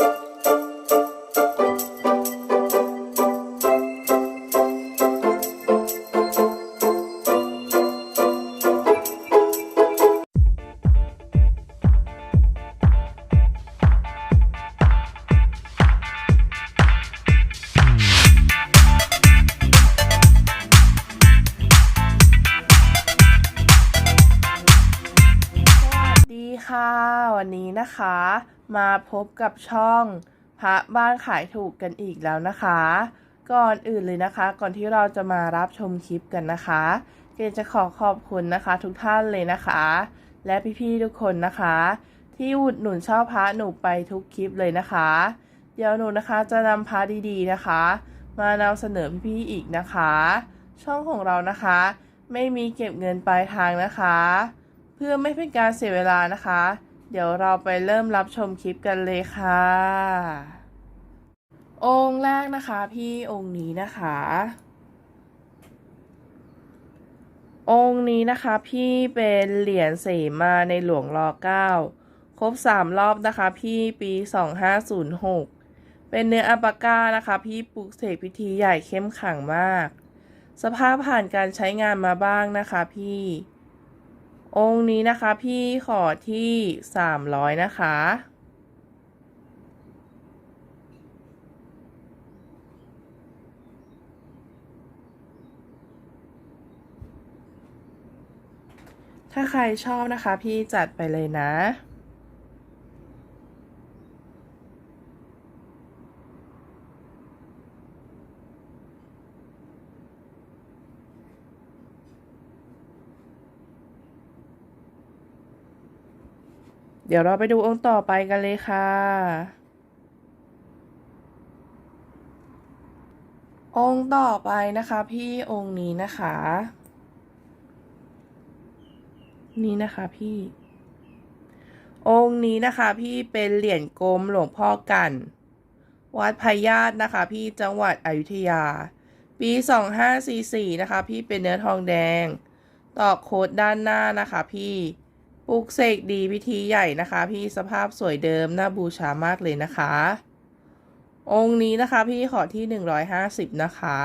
ส มาพบกับช่องพระบ้านขายถูกกันอีกแล้วนะคะ ก่อนอื่นเลยนะคะ ก่อนที่เราจะมารับชมคลิปกันนะคะเกรดจะขอขอบคุณนะคะ ทุกท่านเลยนะคะ และพี่ๆทุกคนนะคะ ที่อุดหนุนชอบพระหนูไปทุกคลิปเลยนะคะ เดี๋ยวหนูนะคะจะนำพระดีๆนะคะ มานำเสนอพี่ๆอีกนะคะ ช่องของเรานะคะ ไม่มีเก็บเงินปลายทางนะคะ เพื่อไม่เป็นการเสียเวลานะคะ เดี๋ยวเราไปเริ่มรับชมคลิปกันเลยค่ะ องค์แรกนะคะ พี่องค์นี้นะคะ องค์นี้นะคะ พี่เป็นเหรียญเสมาในหลวงรอเก้าครบสามรอบนะคะ พี่ปีสองห้าศูนย์หกเป็นเนื้ออัปาก้านะคะ พี่ปลุกเสกพิธีใหญ่เข้มขังมาก สภาพผ่านการใช้งานมาบ้างนะคะ พี่ องค์นี้นะคะพี่ขอที่สามร้อยนะคะ ถ้าใครชอบนะคะ พี่จัดไปเลยนะ เดี๋ยวเราไปดูองค์ต่อไปกันเลยค่ะ องค์ต่อไปนะคะ พี่องค์นี้นะคะ นี่นะคะพี่ องค์นี้นะคะ พี่เป็นเหรียญกลมหลวงพ่อกัน วัดพญาตนะคะ พี่จังหวัดอยุธยา ปี 2544 นะคะ พี่เป็นเนื้อทองแดง ตอกโคดด้านหน้านะคะ พี่ ปลุกเสกดีพิธีใหญ่นะคะ พี่สภาพสวยเดิมน่าบูชามากเลยนะคะ องค์นี้นะคะพี่ขอที่150นะคะ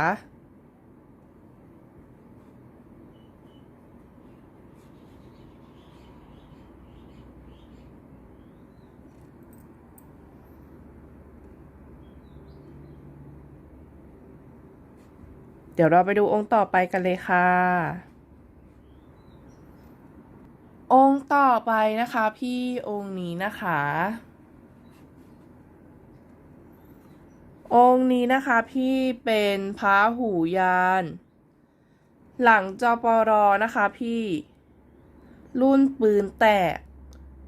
เดี๋ยวเราไปดูองค์ต่อไปกันเลยค่ะ องค์ ต่อไปนะคะ พี่องค์นี้นะคะ องค์นี้นะคะพี่เป็นพระหูยาน หลังจปรนะคะพี่ รุ่นปืนแตก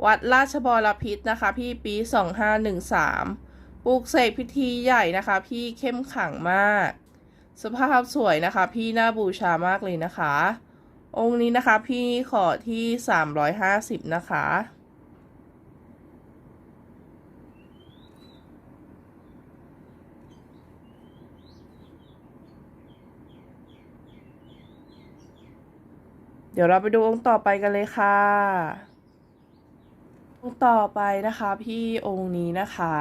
วัดราชบรพิษนะคะ พี่ปี 2513ปลุกเสกพิธีใหญ่นะคะ พี่เข้มขังมาก สภาพสวยนะคะ พี่น่าบูชามากเลยนะคะ องค์นี้นะคะ พี่ขอที่350นะคะ เดี๋ยวเราไปดูองค์ต่อไปกันเลยค่ะ องค์ต่อไปนะคะ พี่องค์นี้นะคะ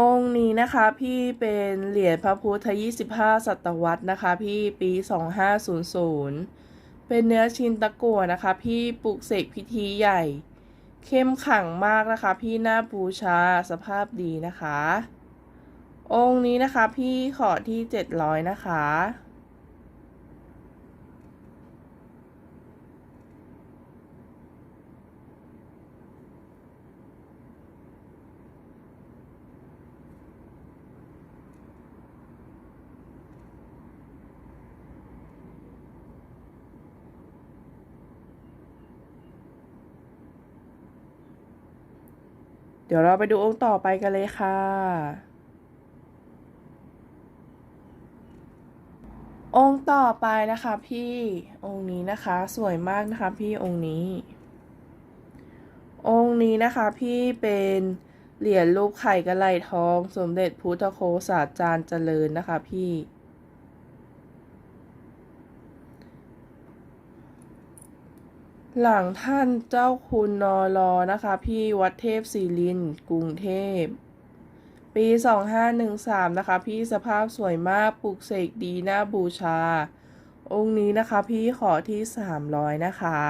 องค์นี้นะคะพี่เป็นเหรียญพระพุทธ 25 ศตวรรษนะคะ พี่ปี 2500 เป็นเนื้อชินตะกั่วนะคะ พี่ปลุกเสกพิธีใหญ่ เข้มขังมากนะคะ พี่หน้าบูชาสภาพดีนะคะ องค์นี้นะคะพี่ขอที่ 700 นะคะ เดี๋ยวเราไปดูองค์ต่อไปกันเลยค่ะ องค์ต่อไปนะคะพี่องค์นี้นะคะสวยมากนะคะพี่องค์นี้ องค์นี้นะคะพี่เป็นเหรียญรูปไข่กระไหลทอง สมเด็จพุทธโคสาจารย์เจริญนะคะพี่ หลังท่านเจ้าคุณนอรอนะคะ พี่วัดเทพศิรินกรุงเทพ ปี 2513 นะคะ พี่สภาพสวยมากปลูกเสกดีน่าบูชา องค์นี้นะคะ พี่ขอที่ 300 นะคะ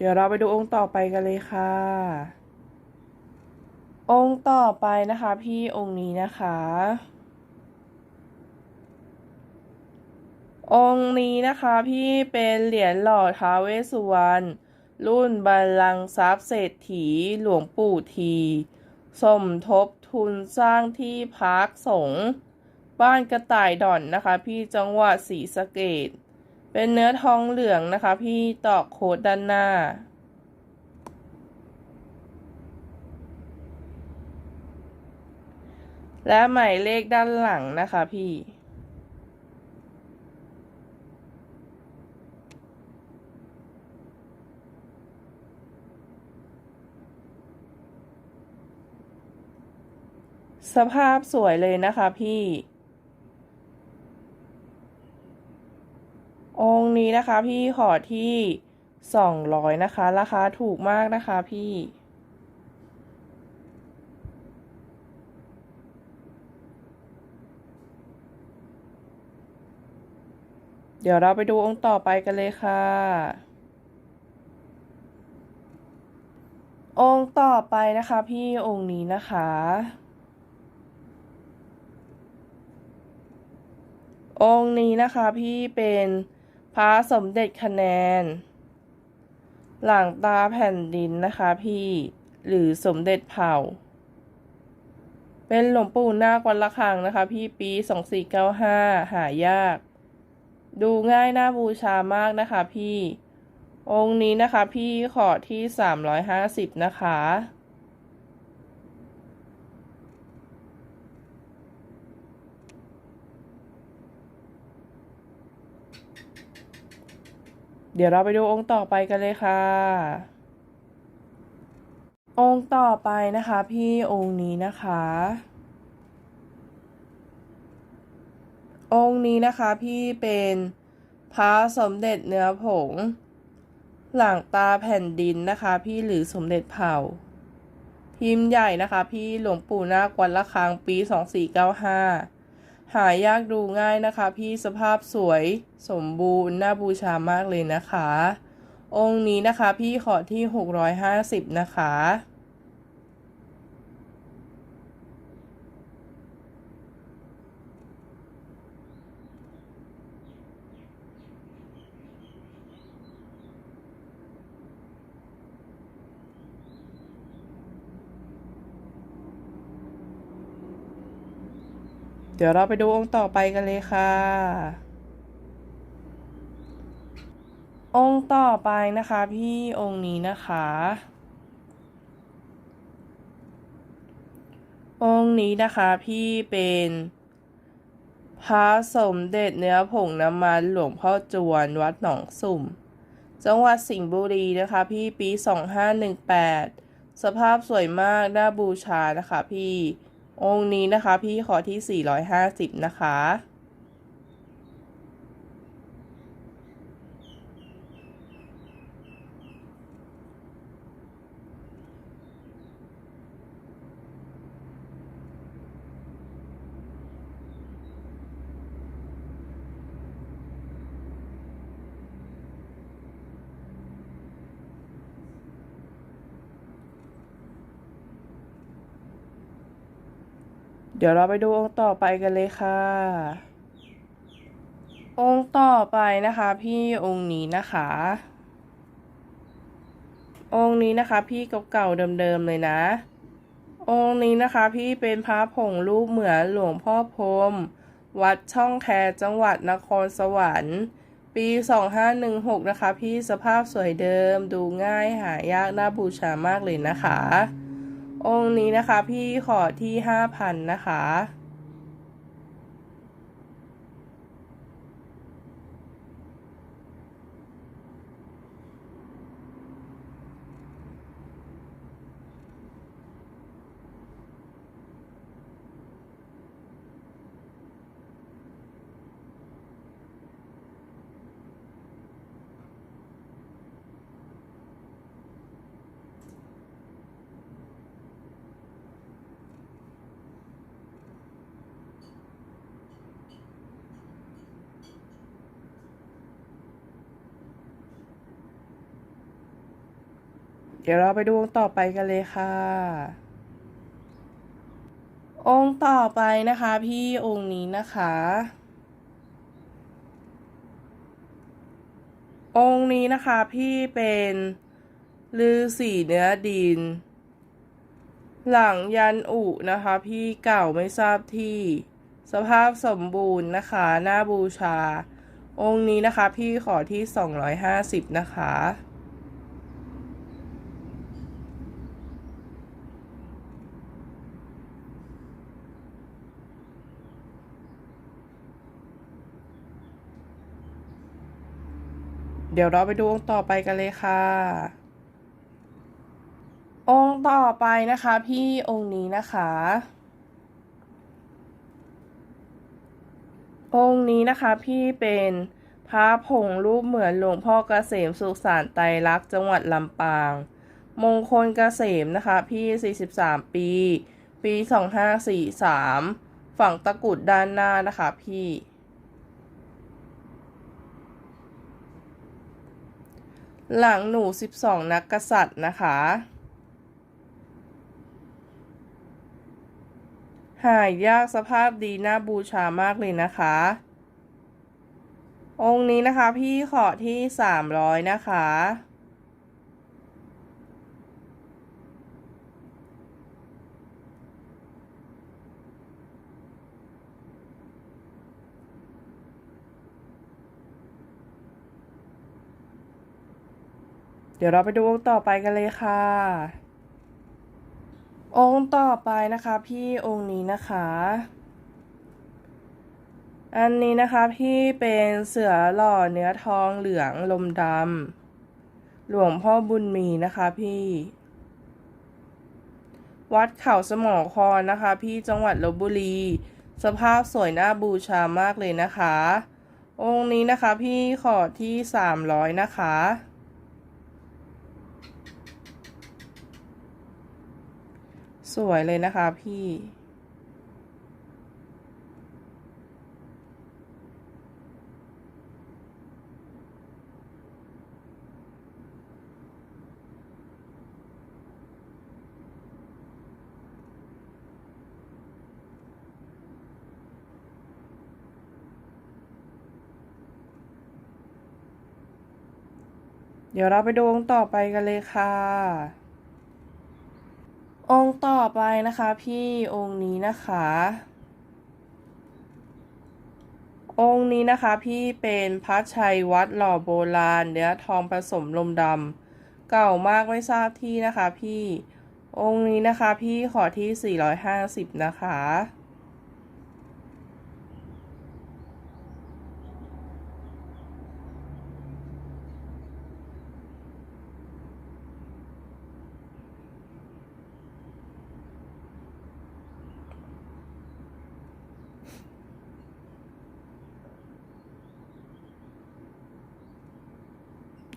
เดี๋ยวเราไปดูองค์ต่อไปกันเลยค่ะ องค์ต่อไปนะคะพี่องค์นี้นะคะ องค์นี้นะคะพี่เป็นเหรียญหล่อท้าเวสุวรรณรุ่นบัลลังก์ทรัพย์เศรษฐีหลวงปู่ที สมทบทุนสร้างที่พักสงฆ์บ้านกระต่ายด่อนนะคะ พี่จังหวัดศรีสะเกด เป็นเนื้อทองเหลืองนะคะ พี่ตอกโคดด้านหน้า และหมายเลขด้านหลังนะคะพี่สภาพสวยเลยนะคะพี่ องค์ นี้นะคะ พี่ขอที่สองร้อยนะคะ ราคาถูกมากนะคะพี่ เดี๋ยวเราไปดูองค์ต่อไปกันเลยค่ะ องค์ต่อไปนะคะพี่องค์นี้นะคะ องค์นี้นะคะพี่เป็น พระสมเด็จคะแนน หลังตาแผ่นดินนะคะพี่ หรือสมเด็จเผ่า เป็นหลวงปู่นาควัดละคังนะคะ พี่ปี2495หายาก ดูง่ายน่าบูชามากนะคะพี่ องค์นี้นะคะพี่ขอที่350นะคะ เดี๋ยวเราไปดูองค์ต่อไปกันเลยค่ะ องค์ต่อไปนะคะพี่องค์นี้นะคะ องค์นี้นะคะพี่เป็นพระสมเด็จเนื้อผง หลังตาแผ่นดินนะคะ พี่หรือสมเด็จเผ่า พิมพ์ใหญ่นะคะ พี่หลวงปู่นาควัดละคังปี2495หา หายากดูง่ายนะคะ พี่สภาพสวยสมบูรณ์น่าบูชามากเลยนะคะ องค์นี้นะคะพี่ขอที่ 650 นะคะ เดี๋ยวเราไปดูองค์ต่อไปกันเลยค่ะ องค์ต่อไปนะคะพี่องค์นี้นะคะ องค์นี้นะคะพี่เป็นพระสมเด็จเนื้อผงน้ำมันหลวงพ่อจวนวัดหนองสุ่ม จังหวัดสิงห์บุรีนะคะพี่ปี 2518 สภาพสวยมากน่าบูชานะคะพี่ องค์นี้นะคะ พี่ขอที่ 450 นะคะ เดี๋ยวเราไปดูองค์ต่อไปกันเลยค่ะ องค์ต่อไปนะคะ พี่องค์นี้นะคะ องค์นี้นะคะ พี่เก่าๆเดิมๆเลยนะ องค์นี้นะคะ พี่เป็นพระผงรูปเหมือนหลวงพ่อพรมวัดช่องแคจังหวัดนครสวรรค์ ปี 2516 นะคะ พี่สภาพสวยเดิมดูง่ายหายากน่าบูชามากเลยนะคะ องค์นี้นะคะพี่ขอที่ห้าพันนะคะ ดี๋ยวเราไปดูองค์ต่อไปกันเลยค่ะ องค์ต่อไปนะคะพี่องค์นี้นะคะ องค์นี้นะคะพี่เป็นลือสีเนื้อดิน หลังยันอุนะคะ พี่เก่าไม่ทราบที่ สภาพสมบูรณ์นะคะหน้าบูชา องค์นี้นะคะพี่ขอที่ 250 นะคะ เดี๋ยวเราไปดูองค์ต่อไปกันเลยค่ะ องค์ต่อไปนะคะพี่องค์นี้นะคะ องค์นี้นะคะพี่เป็นพระผงรูปเหมือนหลวงพ่อเกษมสุขสานไตรลักษณ์จังหวัดลำปาง มงคลเกษมนะคะพี่ 43 ปี ปี 2543 ฝั่งตะกุดด้านหน้านะคะพี่ หลังหนู 12 นักกษัตริย์นะคะ หายากสภาพดีน่าบูชามากเลยนะคะ องค์นี้นะคะพี่ขอที่ 300 นะคะ เดี๋ยวเราไปดูองค์ต่อไปกันเลยค่ะ องค์ต่อไปนะคะพี่องค์นี้นะคะ อันนี้นะคะพี่เป็นเสือหล่อเนื้อทองเหลืองลมดำหลวงพ่อบุญมีนะคะพี่ วัดเขาสมอคอนนะคะ พี่จังหวัดลบบุรี สภาพสวยน่าบูชามากเลยนะคะ องค์นี้นะคะพี่ขอที่300นะคะ สวยเลยนะคะพี่ เดี๋ยวเราไปดูองค์ต่อไปกันเลยค่ะ องค์ต่อไปนะคะพี่องค์นี้นะคะ องค์นี้นะคะพี่เป็นพระชัยวัดหล่อโบราณเนื้อทองผสมลมดำเก่ามากไม่ทราบที่นะคะพี่องค์นี้นะคะพี่ขอที่ 450 นะคะ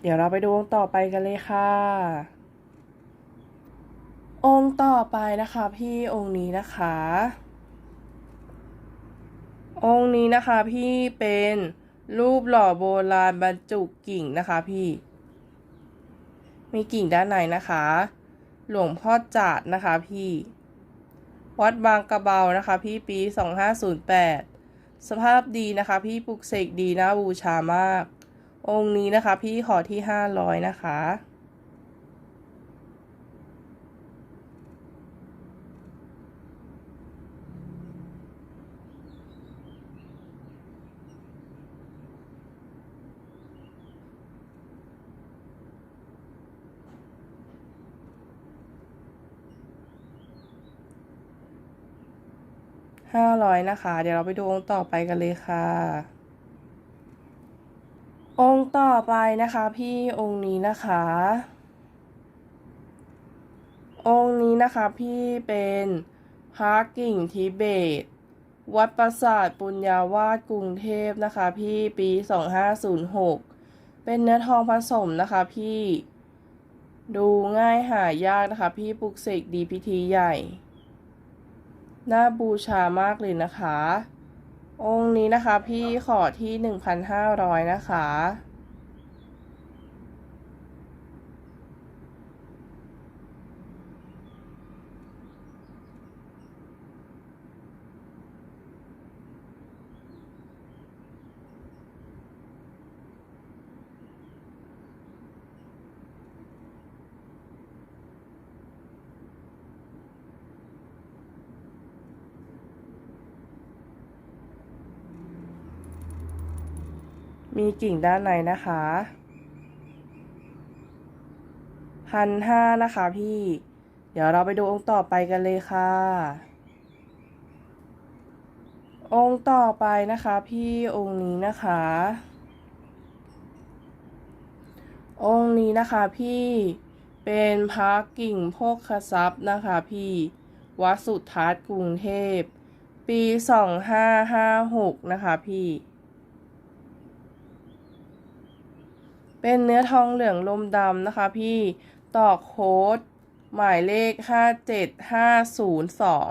เดี๋ยวเราไปดูองค์ต่อไปกันเลยค่ะ องค์ต่อไปนะคะพี่องค์นี้นะคะ องค์นี้นะคะพี่เป็นรูปหล่อโบราณบรรจุกิ่งนะคะพี่ มีกิ่งด้านในนะคะ หลวงพ่อจาดนะคะพี่ วัดบางกระเบานะคะพี่ปี 2508 สภาพดีนะคะพี่ปลุกเสกดีน่าบูชามาก องค์นี้นะคะ พี่ขอที่500นะคะ ห้าร้อยนะคะ เดี๋ยวเราไปดูองค์ต่อไปกันเลยค่ะ ต่อไปนะคะพี่องค์นี้นะคะ องค์นี้นะคะพี่เป็นพระกิ่งทิเบต วัดปราสาทปุญญาวาสกรุงเทพนะคะพี่ปี 2506 เป็นเนื้อทองผสมนะคะพี่ดูง่ายหายากนะคะ พี่ปลุกเสกดีพิธีใหญ่ น่าบูชามากเลยนะคะ องค์นี้นะคะพี่ขอที่ 1,500 นะคะ มีกิ่งด้านในนะคะพันห้านะคะพี่ เดี๋ยวเราไปดูองค์ต่อไปกันเลยค่ะ องค์ต่อไปนะคะพี่องค์นี้นะคะ องค์นี้นะคะพี่เป็นพระกิ่งโภคทรัพย์นะคะพี่ วัดสุทัศน์กรุงเทพ ปีสองห้าห้าหกนะคะพี่ เป็นเนื้อทองเหลืองลมดำนะคะพี่ต่อโค้ดหมายเลขห้าเจ็ดห้าศูนย์สอง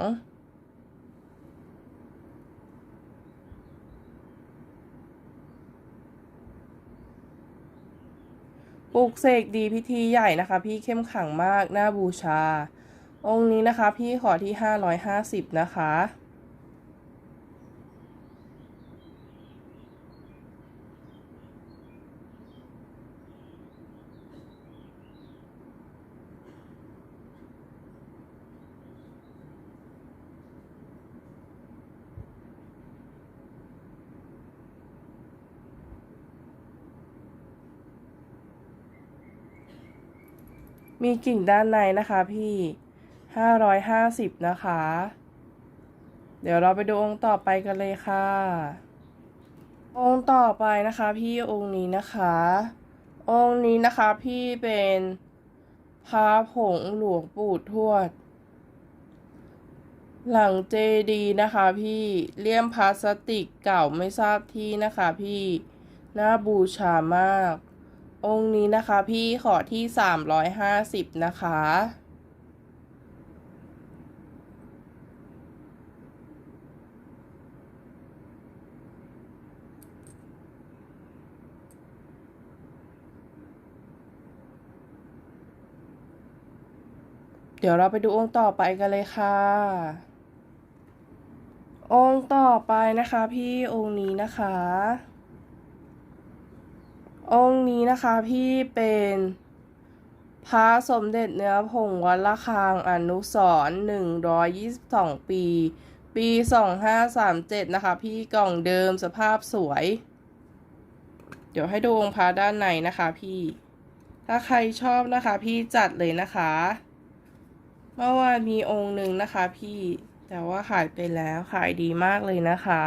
ปลูกเสกดีพิธีใหญ่นะคะ พี่เข้มขังมากน่าบูชา องค์นี้นะคะ พี่ขอที่ห้าร้อยห้าสิบนะคะ มีกิ่งด้านในนะคะพี่ห้าร้อยห้าสิบนะคะ เดี๋ยวเราไปดูองค์ต่อไปกันเลยค่ะ องค์ต่อไปนะคะ พี่องค์นี้นะคะ องค์นี้นะคะพี่เป็นพระผงหลวงปู่ทวด หลังเจดีนะคะพี่เลี่ยมพลาสติกเก่าไม่ทราบที่นะคะพี่ น่าบูชามาก องค์นี้นะคะพี่ขอที่สามร้อยห้าสิบนะคะ เดี๋ยวเราไปดูองค์ต่อไปกันเลยค่ะ องค์ต่อไปนะคะพี่องค์นี้นะคะ องค์นี้นะคะพี่เป็นพระสมเด็จเนื้อผงวัดละคังอนุสรหนึ่งร้อยยี่สิบสองปี ปีสองห้าสามเจ็ดนะคะ พี่กล่องเดิมสภาพสวย เดี๋ยวให้ดูองค์พระด้านในนะคะพี่ ถ้าใครชอบนะคะพี่จัดเลยนะคะ เมื่อวานมีองค์หนึ่งนะคะพี่ แต่ว่าขายไปแล้วขายดีมากเลยนะคะ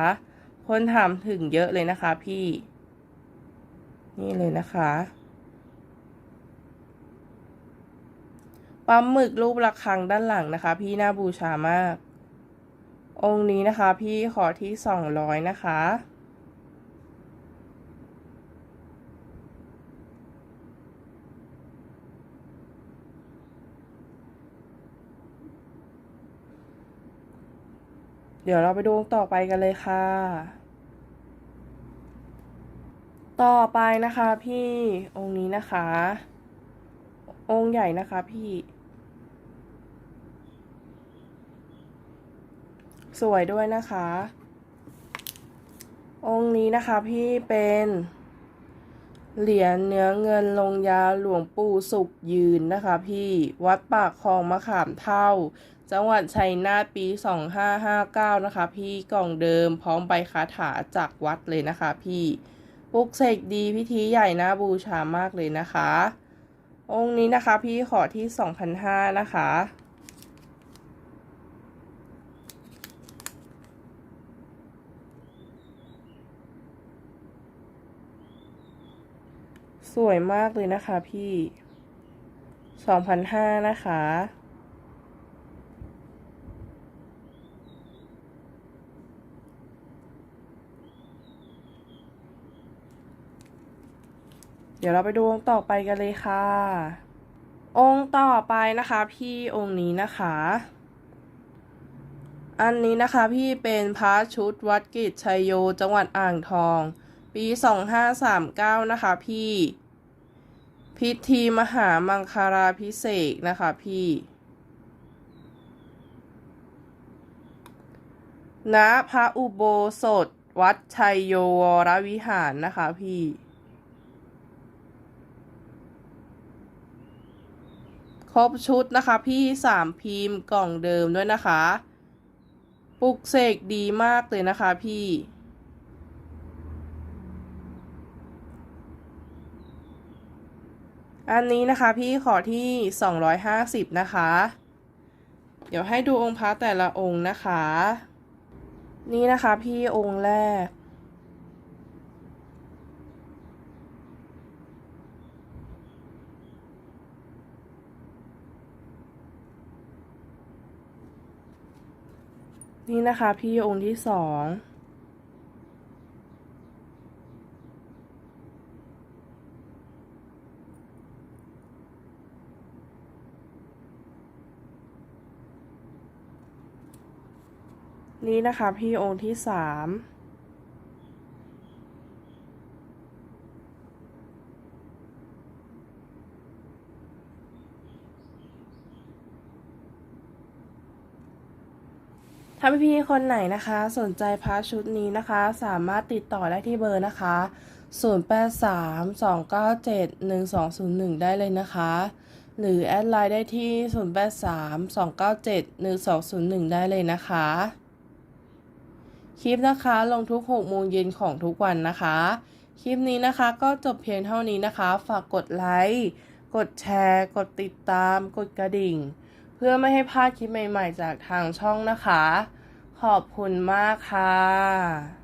คนถามถึงเยอะเลยนะคะพี่ นี่เลยนะคะปั๊มหมึกรูประฆังด้านหลังนะคะ พี่น่าบูชามาก องค์นี้นะคะ พี่ขอที่สองร้อยนะคะ เดี๋ยวเราไปดูองต่อไปกันเลยค่ะ ต่อไปนะคะพี่องค์นี้นะคะ องค์ใหญ่นะคะพี่ สวยด้วยนะคะ องค์นี้นะคะพี่เป็นเหรียญเนื้อเงินลงยาหลวงปู่สุขยืนนะคะพี่วัดปากคลองมะขามเท่า จังหวัดชัยนาทปี 2559 นะคะพี่กล่องเดิมพร้อมใบคาถาจากวัดเลยนะคะพี่ ปลุกเสกดีพิธีใหญ่นะบูชามากเลยนะคะ องค์นี้นะคะพี่ขอที่2,500นะคะสวยมากเลยนะคะพี่ 2,500 นะคะ ดี๋ยวเราไปดูองค์ต่อไปกันเลยค่ะ องค์ต่อไปนะคะ พี่องค์นี้นะคะ อันนี้นะคะพี่เป็นพระชุดวัดกิจชัยโยจังหวัดอ่างทอง ปีสองห้าสามเก้านะคะพี่ พิธีมหามังคาราพิเศษนะคะพี่ณพระอุโบสถ วัดชัยโยวรวิหารนะคะพี่ ครบชุดนะคะ พี่สามพิมพ์กล่องเดิมด้วยนะคะ ปลุกเสกดีมากเลยนะคะพี่อันนี้นะคะพี่ขอที่สองร้อยห้าสิบนะคะ เดี๋ยวให้ดูองค์พระแต่ละองค์นะคะ นี่นะคะพี่องค์แรก นี่นะคะพี่องค์ที่สองนี่นะคะพี่องค์ที่สาม ถ้าพี่ๆคนไหนนะคะ สนใจพระชุดนี้นะคะ สามารถติดต่อได้ที่เบอร์นะคะ 0832971201 ได้เลยนะคะ หรือแอดไลน์ได้ที่ 0832971201 ได้เลยนะคะ คลิปนะคะลงทุก6โมงเย็นของทุกวันนะคะ คลิปนี้นะคะก็จบเพียงเท่านี้นะคะ ฝากกดไลค์กดแชร์ กดติดตาม กดกระดิ่ง เพื่อไม่ให้พลาดคลิปใหม่ ๆ จากทางช่องนะคะ ขอบคุณมากค่ะ